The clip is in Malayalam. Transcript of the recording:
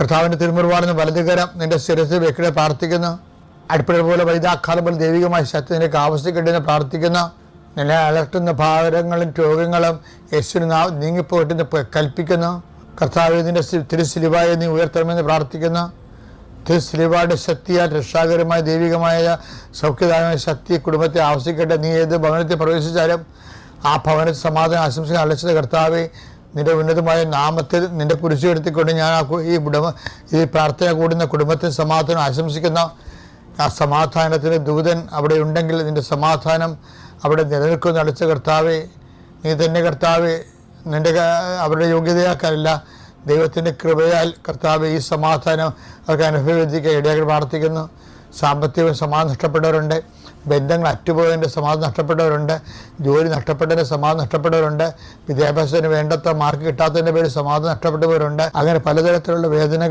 കർത്താവിന്റെ തിരുമുറിവാണെന്ന് വലതുകരം നിന്റെ ശിരസ് വെക്കിടെ പ്രാർത്ഥിക്കുന്നു. അടുപ്പിട പോലെ വൈദാഖാല ദൈവികമായ ശക്തി നിനക്ക് ആവശ്യക്കെട്ടെന്ന് പ്രാർത്ഥിക്കുന്നു. നിന്നെ അലട്ടുന്ന ഭാരങ്ങളും രോഗങ്ങളും യേശുവിന് നാ കൽപ്പിക്കുന്നു. കർത്താവ് നിന്റെ തിരുശിലിവായി നീ ഉയർത്തണമെന്ന് പ്രാർത്ഥിക്കുന്നു. തിരുശിലിവായുടെ ശക്തിയാൽ രക്ഷാകരമായ ദൈവികമായ സൗഖ്യദായമായ ശക്തി കുടുംബത്തെ ആവശ്യിക്കട്ടെ നീ ഏത് ഭവനത്തിൽ പ്രവേശിച്ചാലും ആ ഭവനത്തിൽ സമാധാനം ആശംസിക്കാൻ അലച്ചത് കർത്താവെ നിന്റെ ഉന്നതമായ നാമത്തിൽ നിന്റെ കുരിശു എടുത്തിക്കൊണ്ട് ഞാൻ ഈ കുടുംബ ഈ പ്രാർത്ഥന കൂടുന്ന കുടുംബത്തിന് സമാധാനം ആശംസിക്കുന്ന ആ സമാധാനത്തിന് ദൂതൻ അവിടെ ഉണ്ടെങ്കിൽ നിന്റെ സമാധാനം അവിടെ നിലനിൽക്കുന്ന അടച്ച കർത്താവേ നീ തന്നെ കർത്താവേ നിന്റെ അവരുടെ യോഗ്യതയാക്കാനല്ല ദൈവത്തിന്റെ കൃപയാൽ കർത്താവ് ഈ സമാധാനം അവർക്ക് അനുഭവിക്കാൻ ഇടയാക്കി പ്രാർത്ഥിക്കുന്നു. സാമ്പത്തിക സമാധാനം നഷ്ടപ്പെട്ടവരുണ്ട്. ബന്ധങ്ങൾ അറ്റുപോയതിന്റെ സമാധാനം നഷ്ടപ്പെട്ടവരുണ്ട് ജോലി നഷ്ടപ്പെട്ടതിന്റെ സമാധാനം നഷ്ടപ്പെട്ടവരുണ്ട് വിദ്യാഭ്യാസത്തിന് വേണ്ടത്ര മാർക്ക് കിട്ടാത്തതിന്റെ പേര് സമാധാനം നഷ്ടപ്പെട്ടവരുണ്ട്. അങ്ങനെ പലതരത്തിലുള്ള വേദനകൾ